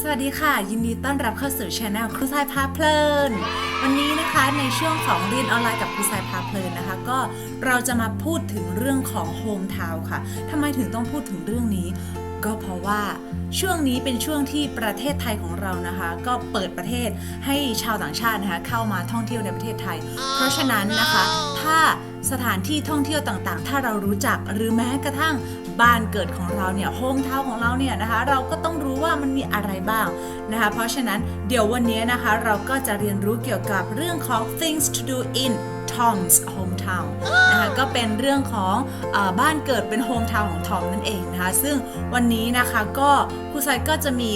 สวัสดีค่ะ ยินดีต้อนรับเข้าสู่ช anel ครูสายพาเพลิน วันนี้นะคะในช่วงของเรียนออนไลน์กับครูสายพาเพลินนะคะ ก็เราจะมาพูดถึงเรื่องของโฮมทาวน์ค่ะทำไมถึงต้องพูดถึงเรื่องนี้ ก็เพราะว่าช่วงนี้เป็นช่วงที่ประเทศไทยของเรานะคะ ก็เปิดประเทศให้ชาวต่างชาตินะคะเข้ามาท่องเที่ยวในประเทศไทย เพราะฉะนั้นนะคะ ถ้าสถานที่ท่องเที่ยวต่างๆ ถ้าเรารู้จักหรือแม้กระทั่ง บ้านเกิดของเราเนี่ยโฮมทาวของเราเนี่ยนะคะเราก็ต้องรู้ว่ามันมีอะไรบ้างนะคะเพราะฉะนั้นเดี๋ยววันนี้นะคะเราก็จะเรียนรู้เกี่ยวกับเรื่องของ things to do in Tom's hometown นะคะก็เป็นเรื่องของอบ้านเกิดเป็นโฮมทาวน์ของทอมนั่นเองนะคะ ซึ่งวันนี้นะคะก็ครูไซก็จะมี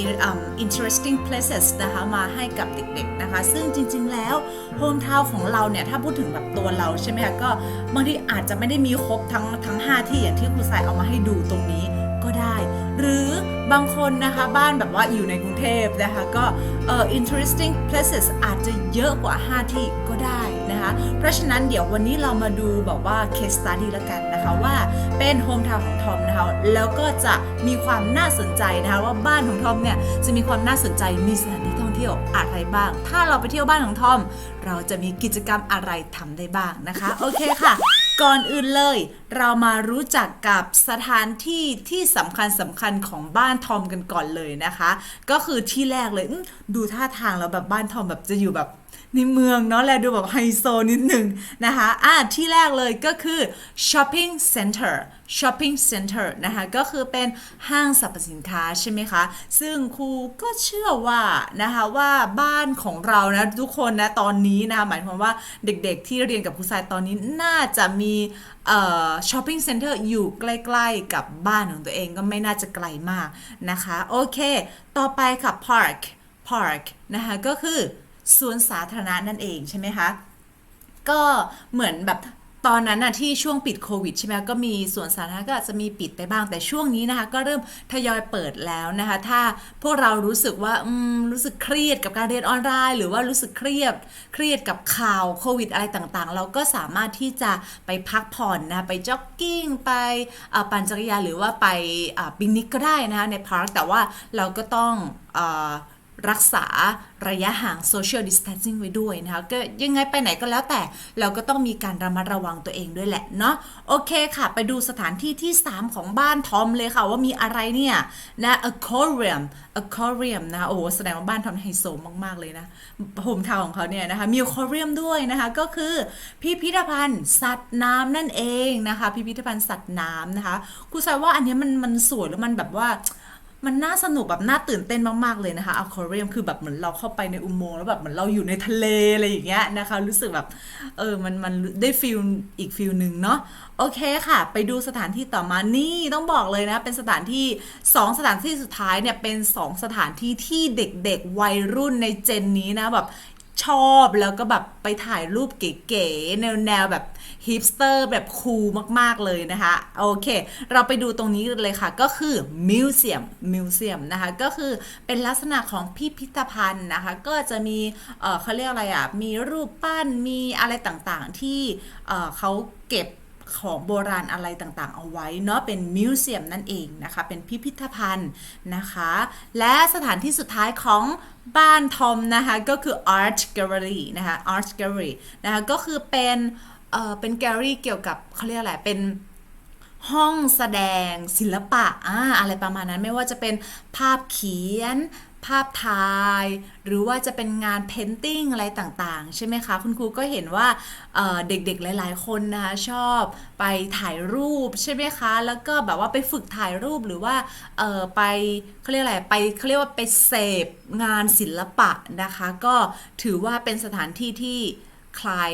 interesting places นะคะมาให้กับเด็กๆนะคะ ซึ่งจริงๆแล้วโฮมทาวน์ของเราเนี่ย ถ้าพูดถึงแบบตัวเราใช่ไหมคะก็บางทีอาจจะไม่ได้มีครบทั้งทั้ง 5 ที่อย่างที่ครูไซเอามาให้ดูตรงนี้ก็ได้ หรือบางคนนะคะบ้านแบบว่าอยู่ในกรุงเทพนะคะ ก็ interesting places อาจจะเยอะกว่า 5 ที่ก็ได้ นะคะ เพราะฉะนั้นเดี๋ยววันนี้เรามาดูแบบว่า case study ล้วกันนะคะว่าเป็นโฮมทาวน์ของทอมนะคะแล้วก็จะมีความน่าสนใจนะคะว่าบ้านของทอมเนี่ยจะมีความน่าสนใจมีสถานที่ท่องเที่ยวอะไรบ้าง ถ้าเราไปเที่ยวบ้านของทอม เราจะมีกิจกรรมอะไรทำได้บ้างนะคะ โอเคค่ะ ก่อนอื่นเลย เรามารู้จักกับสถานที่ที่สำคัญสำคัญของบ้านทอมกันก่อนเลยนะคะ ก็คือที่แรกเลยดูท่าทางแล้วแบบบ้านทอมแบบจะอยู่แบบ ในเมืองเนาะแลดูแบบไฮโซนิดหนึ่งนะคะอะที่แรกเลยก็คือ shopping center shopping center นะคะก็คือเป็นห้างสรรพสินค้าใช่ไหมคะ ซึ่งครูก็เชื่อว่านะคะว่าบ้านของเรานะทุกคนนะตอนนี้นะคะหมายความว่าเด็กๆที่เรียนกับครูสายตอนนี้น่าจะมีเอ่อ shopping center อยู่ใกล้ๆกับบ้านของตัวเองก็ไม่น่าจะไกลมากนะคะ โอเค ต่อไปค่ะ park park นะคะก็คือ สวนสาธารณะนั่นเองใช่ไหมคะ ก็เหมือนแบบตอนนั้นน่ะที่ช่วงปิดโควิดใช่ไหมก็มีสวนสาธารณะก็อาจจะมีปิดไปบ้างแต่ช่วงนี้นะคะ ก็เริ่มทยอยเปิดแล้วนะคะ ถ้าพวกเรารู้สึกว่าอืมรู้สึกเครียดกับการเรียนออนไลน์ หรือว่ารู้สึกเครียดเครียดกับข่าวโควิดอะไรต่างๆ เราก็สามารถที่จะไปพักผ่อนนะไปจ็อกกิ้งไปปั่นจักรยานหรือว่าไปปิกนิกก็ได้นะคะในพาร์คแต่ว่าเราก็ต้องอ รักษาระยะห่าง social distancing ไว้ด้วยนะคะก็ยังไงไปไหนก็แล้วแต่ เราก็ต้องมีการระมัดระวังตัวเองด้วยแหละเนาะโอเคค่ะ ไปดูสถานที่ที่ 3 ของบ้านทอมเลยค่ะ ว่ามีอะไรเนี่ยนะ aquarium aquarium นะโอ้แสดงว่าบ้านทอมไฮโซมาก ๆ เลยนะโฮมทาวของเขาเนี่ยนะคะมี aquarium ด้วยนะคะ ก็คือพิพิธภัณฑ์สัตว์น้ำนั่นเองนะคะ พิพิธภัณฑ์สัตว์น้ำนะคะครูทรายว่าอันนี้มันมันสวยแล้วมันแบบว่า มันน่าสนุกแบบน่าตื่นเต้นมากๆเลยนะคะอควาเรียมคือแบบเหมือนเราเข้าไปในอุโมงค์แล้วแบบเหมือนเราอยู่ในทะเลอะไรอย่างเงี้ยนะคะ รู้สึกแบบเออมันมันได้ฟิลอีกฟิลหนึ่งเนาะโอเคค่ะ ไปดูสถานที่ต่อมานี่ต้องบอกเลยนะ เป็นสถานที่ 2 สถานที่สุดท้ายเนี่ยเป็น 2 สถานที่ที่เด็กๆวัยรุ่นในเจนนี้นะแบบ ชอบแล้วก็แบบไปถ่ายรูปเก๋ๆแนวแนวๆแบบฮิปสเตอร์แบบคูลมาก ๆ เลยนะคะ โอเค เราไปดูตรงนี้เลยค่ะ ก็คือมิวเซียมมิวเซียมนะคะ ก็คือเป็นลักษณะของพิพิธภัณฑ์นะคะ ก็จะมีเเขาเรียกอะไรอะ มีรูปปั้นมีอะไรต่างๆที่เเขาเก็บ ของโบราณอะไรต่างๆ เอาไว้เนาะเป็นมิวเซียมนั่นเองนะคะ เป็นพิพิธภัณฑ์นะคะ และสถานที่สุดท้ายของบ้านทอมนะคะ ก็คือ Art Gallery นะคะ Art Gallery นะคะก็คือเป็นเอ่อเป็นแกลเลอรี่เกี่ยวกับเขาเรียกอะไรเป็นห้องแสดงศิลปะอ่าอะไรประมาณนั้นไม่ว่าจะเป็นภาพเขียน ภาพถ่าย หรือว่าจะเป็นงานเพนติ้งอะไรต่างๆ ใช่ไหมคะ คุณครูก็เห็นว่าเเด็กๆหลาย ๆ คนนะคะชอบไปถ่ายรูปใช่ไหมคะ แล้วก็แบบว่าไปฝึกถ่ายรูปหรือว่าไปเขาเรียกอะไรไปเขาเรียกว่าไปเสพงานศิลปะนะคะ ก็ถือว่าเป็นสถานที่ที่คลาย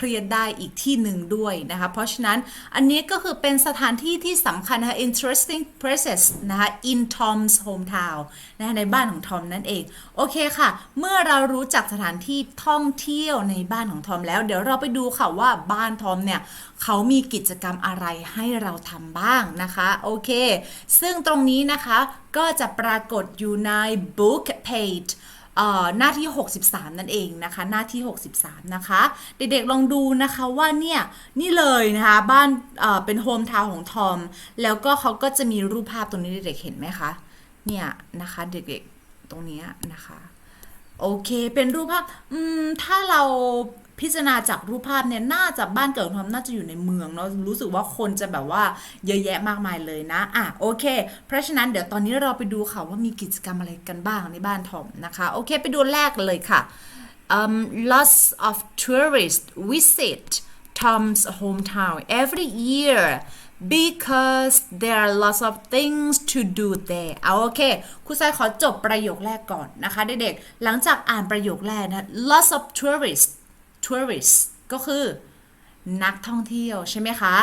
เครียดได้อีกที่หนึ่งด้วยนะคะ เพราะฉะนั้นอันนี้ก็คือเป็นสถานที่ที่สำคัญนะคะ interesting places นะคะ in Tom's hometown นะคะในบ้านของทอมนั่นเอง โอเคค่ะ เมื่อเรารู้จักสถานที่ท่องเที่ยวในบ้านของทอมแล้ว เดี๋ยวเราไปดูค่ะว่าบ้านทอมเนี่ยเขามีกิจกรรมอะไรให้เราทำบ้างนะคะ โอเค ซึ่งตรงนี้นะคะก็จะปรากฏอยู่ใน book page หน้าที่ 63 นั่นเองนะคะ หน้าที่ 63 นะคะ เด็กๆลองดูนะคะว่าเนี่ยนี่เลยนะคะบ้านเป็นโฮมทาวน์ของทอม แล้วก็เขาก็จะมีรูปภาพตรงนี้เด็กๆเห็นไหมคะ เนี่ยนะคะเด็กๆตรงนี้นะคะ โอเค เป็นรูปภาพอืมถ้าเราพิจารณาจากรูปภาพเนี่ยน่าจะบ้านเกิดของทอมน่าจะอยู่ในเมืองเนาะรู้สึกว่าคนจะแบบว่าเยอะแยะมากมายเลยนะอะโอเค เพราะฉะนั้นเดี๋ยวตอนนี้เราไปดูค่ะว่ามีกิจกรรมอะไรกันบ้างในบ้านทอมนะคะ โอเค ไปดูแรกเลยค่ะ um, lots of tourists visit Tom's hometown every year because there are lots of things to do there เอาโอเคครูซายขอจบประโยคแรกก่อนนะคะเด็กๆหลังจากอ่านประโยคแรกนะ lots of tourists tourists ก็คือนักท่องเที่ยวใช่ไหมคะ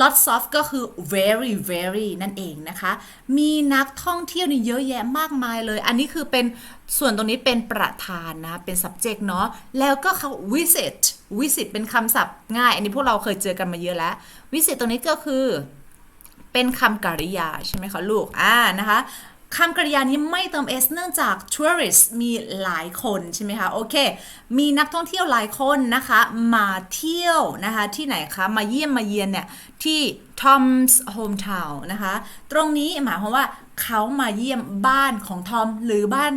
lots of ก็คือ very very นั่นเองนะคะ มีนักท่องเที่ยวนี่เยอะแยะมากมายเลย อันนี้คือเป็นส่วนตรงนี้เป็นประธานนะ เป็น subject เนาะ แล้วก็เขา visit visit เป็นคำศัพท์ง่าย อันนี้พวกเราเคยเจอกันมาเยอะแล้ว visit ตรงนี้ก็คือเป็นคำกริยาใช่ไหมคะลูก อ่า นะคะ คำกริยานี้ไม่เติม s เนื่องจาก tourist มีหลายคนใช่ไหมคะ โอเค มีนักท่องเที่ยวหลายคนนะคะ มาเที่ยวนะคะ ที่ไหนคะ มาเยี่ยมมาเยียนเนี่ย ที่ Tom's hometown นะคะ ตรงนี้หมายความว่าเขามาเยี่ยมบ้านของทอมหรือบ้าน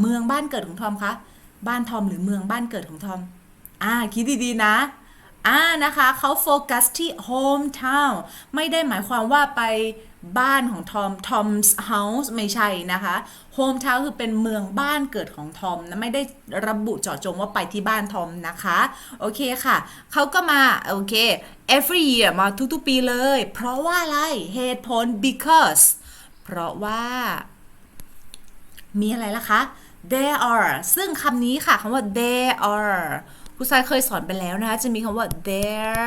เมืองบ้านเกิดของทอมคะ บ้านทอมหรือเมืองบ้านเกิดของทอม อ่า คิดดีๆนะ อ่านะคะเขาโฟกัสที่ hometown ไม่ได้หมายความว่าไปบ้านของทอม Tom's house ไม่ใช่นะคะ hometown คือเป็นเมืองบ้านเกิดของทอมนะไม่ได้ระบุเจาะจงว่าไปที่บ้านทอมนะคะ โอเคค่ะ เขาก็มา โอเค every year มาทุกๆปีเลย เพราะว่าอะไรเหตุผล because เพราะว่า มีอะไรล่ะคะ there are ซึ่งคำนี้ค่ะคำว่า there are ครูทรายเคยสอนไปแล้วนะคะ จะมีคำว่า there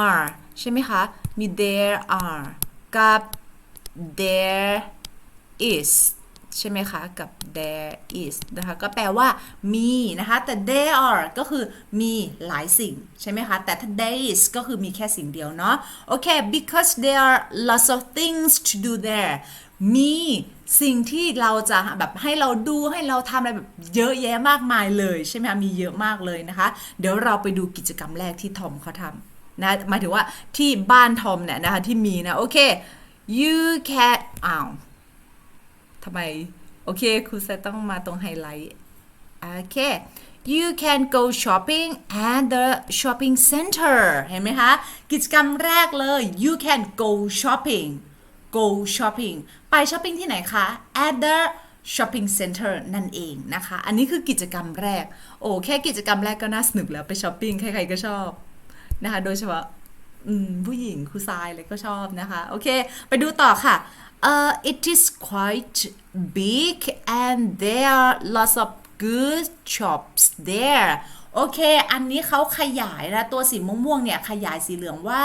are ใช่ไหมคะ มี there are กับ there is ใช่ไหมคะ กับ there is นะคะ ก็แปลว่ามีนะคะ แต่ there are ก็คือมีหลายสิ่ง ใช่ไหมคะ แต่ถ้า there is ก็คือมีแค่สิ่งเดียวเนาะ โอเค because there are lots of things to do there มีสิ่งที่เราจะแบบให้เราดูให้เราทำอะไรแบบเยอะแยะมากมายเลยใช่ไหมคะมีเยอะมากเลยนะคะ เดี๋ยวเราไปดูกิจกรรมแรกที่ทอมเขาทำนะหมายถึงว่าที่บ้านทอมเนี่ยนะคะที่มีนะโอเค you can อ้าวทำไม โอเคครูจะต้องมาตรงไฮไลท์โอเค you can go shopping at the shopping center เห็นไหมคะ กิจกรรมแรกเลย you can go shopping go shopping ไปช้อปปิ้งที่ไหนคะ at the shopping center นั่นเองนะคะ อันนี้คือกิจกรรมแรก โอ้แค่กิจกรรมแรกก็น่าสนุกแล้วไปช้อปปิ้งใครๆก็ชอบนะคะ โดยเฉพาะผู้หญิงครูทรายเลยก็ชอบนะคะ โอเค ไปดูต่อค่ะ uh, it is quite big and there are lots of good shops there โอเค อันนี้เขาขยายนะตัวสีม่วงๆเนี่ยขยายสีเหลืองว่า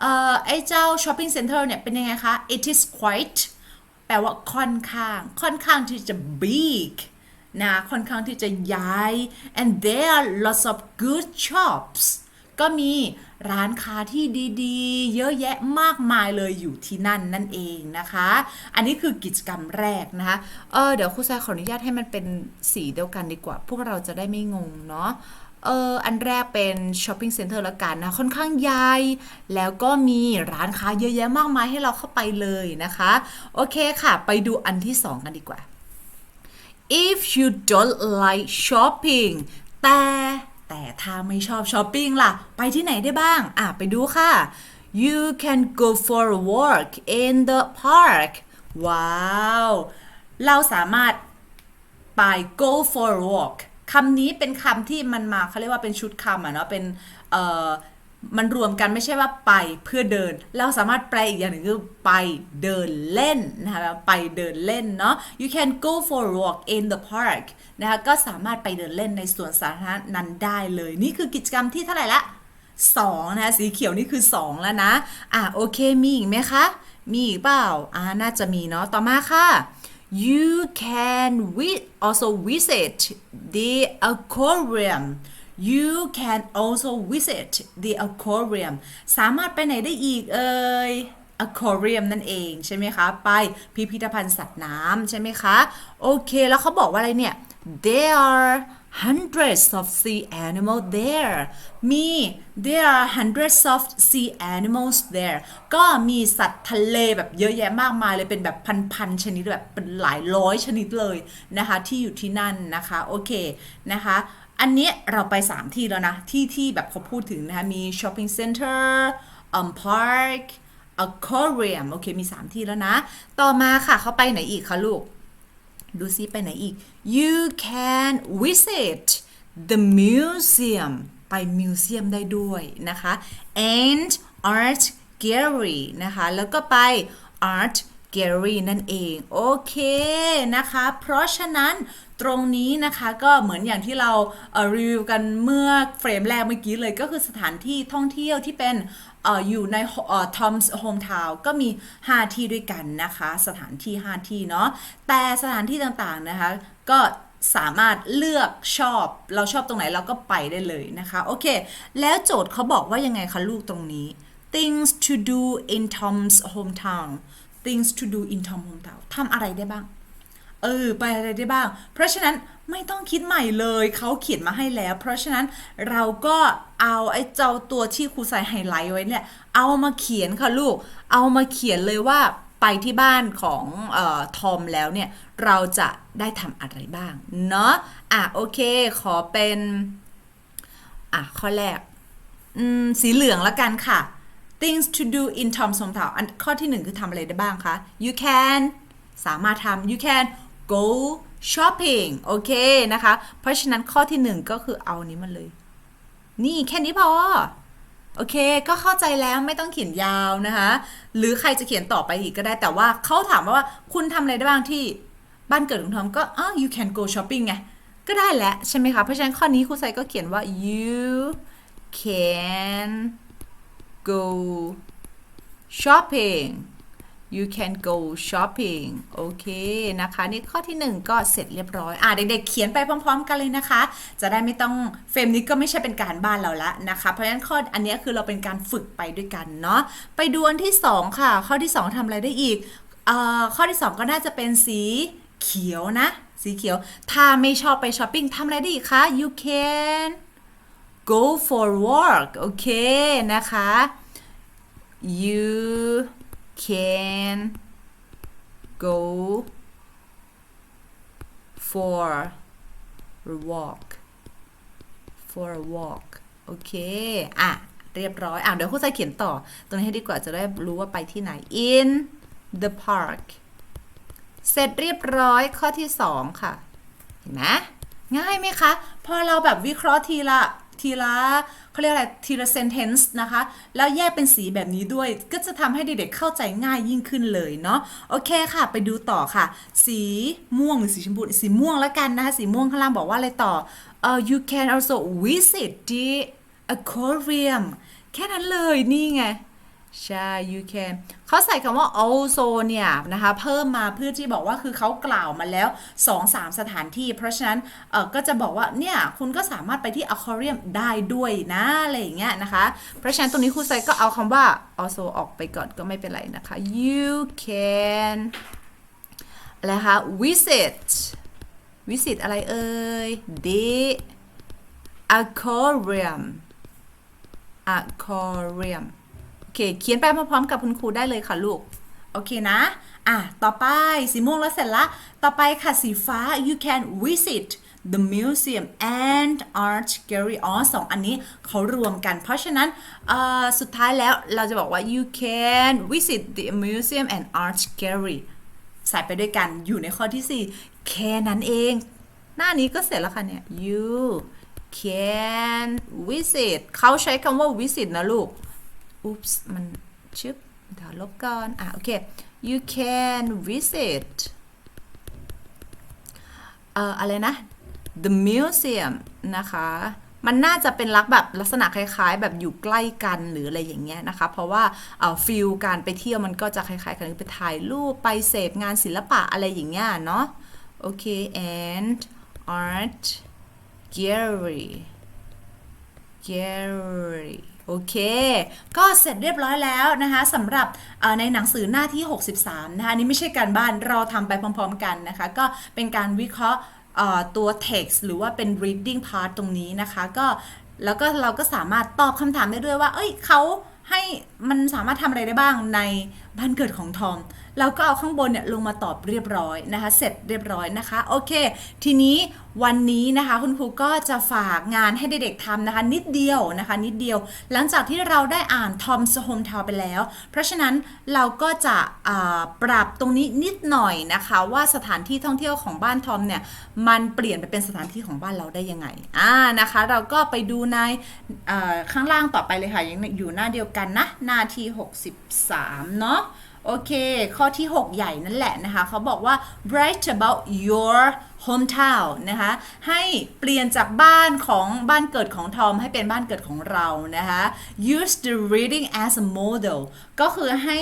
เอ่อไอ้เจ้า shopping center เนี่ยเป็นยังไงคะ it is quite แปลว่าค่อนข้าง ค่อนข้างที่จะ big นะค่อนข้างที่จะใหญ่ and there are lots of good shops ก็มีร้านค้าที่ดีๆ เยอะแยะมากมายเลยอยู่ที่นั่นนั่นเองนะคะ อันนี้คือกิจกรรมแรกนะคะ เออเดี๋ยวครูทรายขออนุญาตให้มันเป็นสีเดียวกันดีกว่า พวกเราจะได้ไม่งงเนาะเอออันแรกเป็นช้อปปิ้งเซ็นเตอร์ละกันนะ ค่อนข้างใหญ่ แล้วก็มีร้านค้าเยอะแยะมากมายให้เราเข้าไปเลยนะคะ โอเคค่ะ ไปดูอันที่สองกันดีกว่า if you don't like shopping แต่ แต่ถ้าไม่ชอบช้อปปิ้งล่ะ ไปที่ไหนได้บ้าง อะ ไปดูค่ะ you can go for a walk in the park ว้าว เราสามารถไป go for a walk คำนี้เป็นคำที่มันมาเขาเรียกว่าเป็นชุดคำอะเนาะเป็นเอ่อ มันรวมกันไม่ใช่ว่าไปเพื่อเดิน เราสามารถแปลอีกอย่างหนึ่งคือไปเดินเล่นนะคะไปเดินเล่นเนาะ you can go for a walk in the park นะคะก็สามารถไปเดินเล่นในสวนสาธารณะนั้นได้เลย นี่คือกิจกรรมที่เท่าไหร่ละสองนะคะสีเขียวนี่คือ 2 แล้วนะ อะโอเคมีอีกไหมคะ มีอีกเปล่าอ่าน่าจะมีเนาะต่อมาค่ะ you can vi- also visit the aquarium you can also visit the aquarium สามารถไปไหนได้อีกเอ่ย aquarium นั่นเองใช่ไหมคะ ไปพิพิธภัณฑ์สัตว์น้ำใช่ไหมคะ โอเค แล้วเขาบอกว่าอะไรเนี่ย there are hundreds of sea animals there มี there are hundreds of sea animals there ก็มีสัตว์ทะเลแบบเยอะแยะมากมายเลยเป็นแบบพันๆชนิดแบบเป็นหลายร้อยชนิดเลยนะคะที่อยู่ที่นั่นนะคะ โอเคนะคะอันนี้เราไป 3 ที่แล้วนะ ที่ที่แบบเขาพูดถึงนะคะ มี shopping center um park aquarium โอเค มี 3 ที่แล้วนะ ต่อมาค่ะเขาไปไหนอีกคะลูก ดูซิไปไหนอีก you can visit the museum ไปมิวเซียมได้ด้วยนะคะ and art gallery นะคะ แล้วก็ไป art g a r y นั่นเอง โอเคนะคะ เพราะฉะนั้นตรงนี้นะคะก็เหมือนอย่างที่เราเอ่อรีวิวกันเมื่อเฟรมแรกเมื่อกี้เลยก็คือสถานที่ท่องเที่ยวที่เป็นเอ่ออยู่ในทอมส์โฮมทาวก็มี 5 ที่ด้วยกันนะคะ สถานที่ 5 ที่เนาะแต่สถานที่ต่างๆนะคะ ก็สามารถเลือกชอบเราชอบตรงไหนเราก็ไปได้เลยนะคะ โอเค แล้วโจทย์เขาบอกว่ายังไงคะลูกตรงนี้ things to do in Tom's hometown things to do in Tom hometown ทำอะไรได้บ้าง เออ ไปอะไรได้บ้าง เพราะฉะนั้นไม่ต้องคิดใหม่เลย เขาเขียนมาให้แล้ว เพราะฉะนั้นเราก็เอาไอ้เจ้าตัวที่ครูใส่ไฮไลท์ไว้เนี่ย เอามาเขียนค่ะลูก เอามาเขียนเลยว่าไปที่บ้านของเอ่อทอมแล้วเนี่ย เราจะได้ทำอะไรบ้าง เนาะอะ โอเค ขอเป็น อะ ข้อแรก อืม สีเหลืองละกันค่ะ things to do in Tom's hometown อันข้อที่หนึ่งคือทำอะไรได้บ้างคะ you can สามารถทำ you can go shopping โอเคนะคะ เพราะฉะนั้นข้อที่หนึ่งก็คือเอานี้มาเลย นี่แค่นี้พอ โอเค ก็เข้าใจแล้วไม่ต้องเขียนยาวนะคะ หรือใครจะเขียนต่อไปอีกก็ได้ แต่ว่าเขาถามมาว่าคุณทำอะไรได้บ้างที่บ้านเกิดของทอมก็อ้า you can go shopping ไง ก็ได้แหล้วใช่ไหมคะ เพราะฉะนั้นข้อนี้ครูใส่ก็เขียนว่า you can go shopping you can go shopping โอเคนะคะ นี่ข้อที่หนึ่งก็เสร็จเรียบร้อย อะ เด็กๆ เขียนไปพร้อม ๆ กันเลยนะคะ จะได้ไม่ต้องเฟรมนี้ก็ไม่ใช่เป็นการบ้านเราละนะคะ เพราะฉะนั้นข้ออันนี้คือเราเป็นการฝึกไปด้วยกันเนาะ ไปดูอันที่สองค่ะ ข้อที่สองทำอะไรได้อีกเอ่อข้อที่สองก็น่าจะเป็นสีเขียวนะ สีเขียว ถ้าไม่ชอบไปช้อปปิ้งทำอะไรได้อีกคะ you can go for walk โอเคนะคะ you can go for a walk for a walk โอเค อะ เรียบร้อย อะ เดี๋ยวครูจะเขียนต่อ ตรงนี้ให้ดีกว่าจะได้รู้ว่าไปที่ไหน in the park เสร็จเรียบร้อยข้อที่ 2 ค่ะ เห็นไหมง่ายไหมคะ พอเราแบบวิเคราะห์ทีละ ทีละเขาเรียกอะไรทีละ sentence นะคะ แล้วแยกเป็นสีแบบนี้ด้วย ก็จะทำให้เด็กๆเข้าใจง่ายยิ่งขึ้นเลยเนาะโอเคค่ะ ไปดูต่อค่ะ สีม่วงหรือสีชมพูสีม่วงแล้วกันนะคะ สีม่วงข้างล่างบอกว่าอะไรต่อเอ่อ you can also visit the aquarium แค่นั้นเลยนี่ไง ใช่ you can เขาใส่คำว่า also เนี่ย นะคะ เพิ่มมาเพื่อที่บอกว่าคือเขากล่าวมาแล้ว 2-3 สถานที่ เพราะฉะนั้นเออก็จะบอกว่า เนี่ย คุณก็สามารถไปที่ aquarium ได้ด้วยนะ อะไรอย่างเงี้ยนะคะ เพราะฉะนั้นตรงนี้ครูใส่ก็เอาคำว่า also ออกไปก่อนก็ไม่เป็นไรนะคะ you can อะไรคะ visit visit อะไรเอ่ย the aquarium aquarium อเค เขียนไปพร้อมๆกับคุณครูได้เลยค่ะลูก โอเคนะ อะ ต่อไปสีม่วงแล้วเสร็จละ ต่อไปค่ะสีฟ้า you can visit the museum and art gallery อ๋อสองอันนี้เขารวมกัน เพราะฉะนั้นสุดท้ายแล้วเราจะบอกว่า you can visit the museum and art gallery ใส่ไปด้วยกันอยู่ในข้อที่ 4 แค่นั้นเอง หน้านี้ก็เสร็จแล้วค่ะเนี่ย you can visit เขาใช้คำว่า visit นะลูก oops มันชึบเดี๋ยวลบก่อน อะ โอเค you can visit เอ่ออะไรนะ the museum นะคะ มันน่าจะเป็นลักแบบลักษณะคล้ายๆ แบบอยู่ใกล้กันหรืออะไรอย่างเงี้ยนะคะ เพราะว่าเอ่อฟิลการไปเที่ยวมันก็จะคล้ายๆกันไปถ่ายรูปไปเสพงานศิลปะอะไรอย่างเงี้ยเนาะ โอเค and art gallery gallery โอเค ก็เสร็จเรียบร้อยแล้วนะคะสำหรับในหนังสือหน้าที่ 63 นะคะนี่ไม่ใช่การบ้านเราทำไปพร้อม ๆ กันนะคะ ก็เป็นการวิเคราะห์ตัว text หรือว่าเป็น reading part ตรงนี้นะคะ ก็แล้วก็เราก็สามารถตอบคำถามได้ด้วยว่า เอ้ยเขาให้มันสามารถทำอะไรได้บ้างใน บ้านเกิดของทอม แล้วก็เอาข้างบนเนี่ยลงมาตอบเรียบร้อยนะคะ เสร็จเรียบร้อยนะคะ โอเค ทีนี้วันนี้นะคะคุณครูก็จะฝากงานให้เด็กๆทำนะคะ นิดเดียวนะคะ นิดเดียว หลังจากที่เราได้อ่านทอมสโฮมทาวไปแล้ว เพราะฉะนั้นเราก็จะปรับตรงนี้นิดหน่อยนะคะ ว่าสถานที่ท่องเที่ยวของบ้านทอมเนี่ยมันเปลี่ยนไปเป็นสถานที่ของบ้านเราได้ยังไงอ่านะคะ เราก็ไปดูในข้างล่างต่อไปเลยค่ะยังอยู่หน้าเดียวกันนะหน้าที่ 63 เนาะ โอเค ข้อที่ 6 ใหญ่นั่นแหละนะคะเขาบอกว่า write about your hometown นะคะ ให้เปลี่ยนจากบ้านของบ้านเกิดของทอมให้เป็นบ้านเกิดของเรานะคะ use the reading as a model ก็คือให้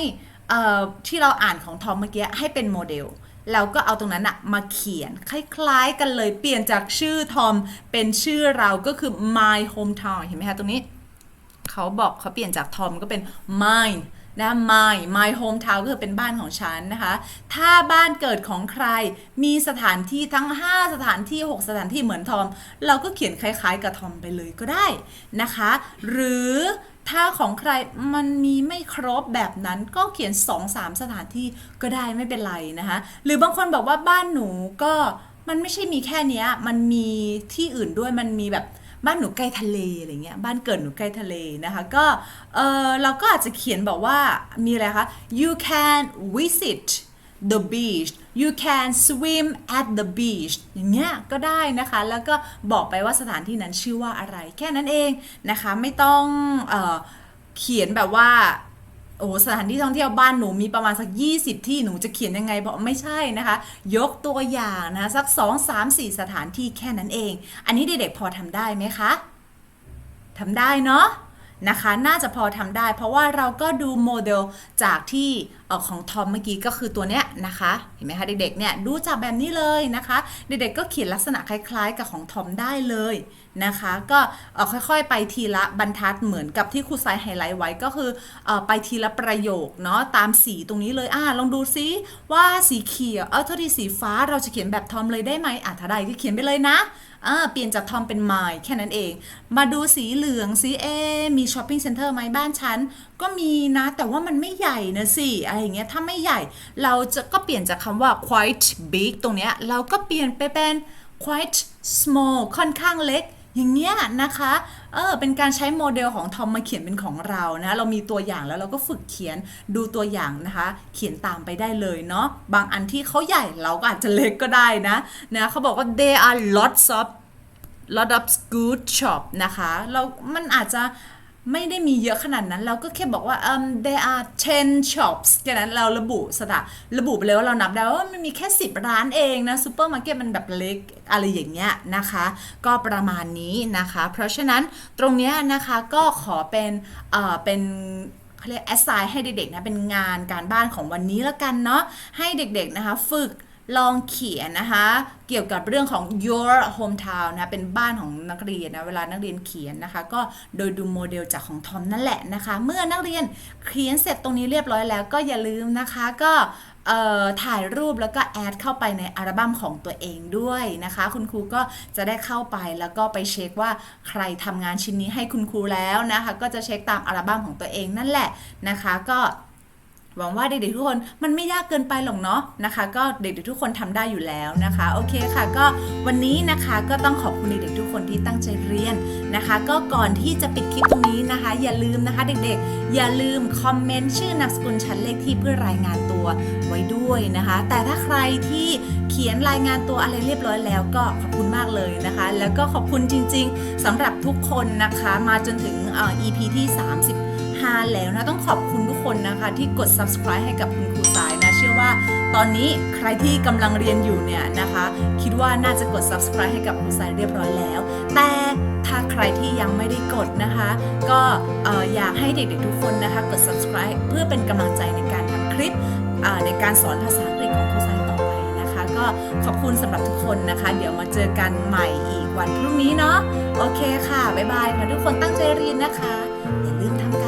ที่เราอ่านของทอมเมื่อกี้ให้เป็นโมเดลแล้วก็เอาตรงนั้นอะมาเขียน คล้ายๆกันเลยเปลี่ยนจากชื่อทอมเป็นชื่อเราก็คือ my hometown เห็นไหมคะตรงนี้ เขาบอกเขาเปลี่ยนจากทอมก็เป็น mine นะ my my hometown ก็คือเป็นบ้านของฉันนะคะ ถ้าบ้านเกิดของใครมีสถานที่ทั้ง 5 สถานที่ 6 สถานที่เหมือนทอม เราก็เขียนคล้าย ๆ กับทอมไปเลยก็ได้นะคะ หรือถ้าของใครมันมีไม่ครบแบบนั้นก็เขียน 2-3 สถานที่ก็ได้ไม่เป็นไรนะคะ หรือบางคนบอกว่าบ้านหนูก็มันไม่ใช่มีแค่นี้มันมีที่อื่นด้วย มันมีแบบ บ้านหนูใกล้ทะเลอะไรเงี้ยบ้านเกิดหนูใกล้ทะเลนะคะก็เออเราก็อาจจะเขียนบอกว่ามีอะไรคะ you can visit the beach you can swim at the beach อย่างเงี้ยก็ได้นะคะ แล้วก็บอกไปว่าสถานที่นั้นชื่อว่าอะไร แค่นั้นเองนะคะ ไม่ต้องเออเขียนแบบว่า โอ้สถานที่ท่องเที่ยวบ้านหนูมีประมาณสัก 20 ที่หนูจะเขียนยังไงบอกไม่ใช่นะคะ ยกตัวอย่างนะสัก 2 3 4 สถานที่แค่นั้นเอง อันนี้เด็กๆพอทำได้ไหมคะทำได้เนาะ นะคะ น่าจะพอทำได้ เพราะว่าเราก็ดูโมเดลจากที่ออของทอมเมื่อกี้ก็คือตัวเนี้ยนะคะ เห็นไหมคะเด็กๆเนี่ยดูจากแบบนี้เลยนะคะ เด็กๆก็เขียนลักษณะคล้ายๆ กับของทอมได้เลยนะคะ ก็ค่อยๆไปทีละบรรทัดเหมือนกับที่ครูไซไฮไลท์ไว้ก็คืออไปทีละประโยคเนาะตามสีตรงนี้เลยอ่าลองดูซิว่าสีเขียวเออท่าที่สีฟ้าเราจะเขียนแบบทอมเลยได้ไหมอะถ้าได้ก็เขียนไปเลยนะ อ่าเปลี่ยนจากทอมเป็นไมล์แค่นั้นเอง มาดูสีเหลืองสีเอ มีช้อปปิ้งเซ็นเตอร์ไหมบ้านฉัน ก็มีนะ แต่ว่ามันไม่ใหญ่นะสิอะไรอย่างเงี้ยถ้าไม่ใหญ่ เราจะก็เปลี่ยนจากคำว่า quite big ตรงเนี้ยเราก็เปลี่ยนไปเป็น quite small ค่อนข้างเล็ก อย่างเงี้ยนะคะเออเป็นการใช้โมเดลของทอมมาเขียนเป็นของเรานะเรามีตัวอย่างแล้วเราก็ฝึกเขียนดูตัวอย่างนะคะ เขียนตามไปได้เลยเนาะบางอันที่เขาใหญ่เราก็อาจจะเล็กก็ได้นะนะเขาบอกว่า there are lots of lot of good shop นะคะ เรา มันอาจจะ ไม่ได้มีเยอะขนาดนั้น เราก็แค่บอกว่า um, there are 10 shops แค่นั้นเราระบุสถาระบุไปเลยว่าเรานับได้ว่ามันมีแค่ 10 ร้านเองนะซูเปอร์มาร์เก็ตมันแบบเล็กอะไรอย่างเงี้ยนะคะ ก็ประมาณนี้นะคะ เพราะฉะนั้นตรงเนี้ยนะคะก็ขอเป็นเอ่อเป็นเขาเรียก assign ให้เด็กๆนะเป็นงานการบ้านของวันนี้แล้วกันเนาะให้เด็กๆนะคะฝึก ลองเขียนนะคะ เกี่ยวกับเรื่องของ your hometown นะเป็นบ้านของนักเรียนนะเวลานักเรียนเขียนนะคะ ก็โดยดูโมเดลจากของทอมนั่นแหละนะคะ เมื่อนักเรียนเขียนเสร็จตรงนี้เรียบร้อยแล้ว ก็อย่าลืมนะคะก็ถ่ายรูปแล้วก็แอดเข้าไปในอัลบั้มของตัวเองด้วยนะคะ คุณครูก็จะได้เข้าไปแล้วก็ไปเช็คว่าใครทำงานชิ้นนี้ให้คุณครูแล้วนะคะ ก็จะเช็คตามอัลบั้มของตัวเองนั่นแหละนะคะ ก็ หวังว่าเด็กๆทุกคนมันไม่ยากเกินไปหรอกเนาะนะคะ ก็เด็กๆทุกคนทำได้อยู่แล้วนะคะ โอเคค่ะ ก็วันนี้นะคะก็ต้องขอบคุณเด็กๆทุกคนที่ตั้งใจเรียนนะคะ ก็ก่อนที่จะปิดคลิปตรงนี้นะคะ อย่าลืมนะคะเด็กๆ อย่าลืมคอมเมนต์ชื่อนามสกุลชั้นเลขที่เพื่อรายงานตัวไว้ด้วยนะคะ แต่ถ้าใครที่เขียนรายงานตัวอะไรเรียบร้อยแล้วก็ขอบคุณมากเลยนะคะ แล้วก็ขอบคุณจริง ๆสำหรับทุกคนนะคะ มาจนถึงเอ่อ EP ที่30 5แล้วนะต้องขอบคุณทุกคนนะคะที่กด subscribe ให้กับคุณครูสายนะเชื่อว่าตอนนี้ใครที่กำลังเรียนอยู่เนี่ยนะคะ คิดว่าน่าจะกด subscribe ให้กับครูสายเรียบร้อยแล้ว แต่ถ้าใครที่ยังไม่ได้กดนะคะ ก็เอ่อยากให้เด็กๆทุกคนนะคะกด subscribe เพื่อเป็นกำลังใจในการทำคลิปในการสอนภาษาอังกฤษของครูสายต่อไปนะคะ ก็ขอบคุณสำหรับทุกคนนะคะ เดี๋ยวมาเจอกันใหม่อีกวันพรุ่งนี้เนาะโอเคค่ะบ๊ายบายค่ะทุกคนตั้งใจเรียนนะคะอย่าลืมทำการ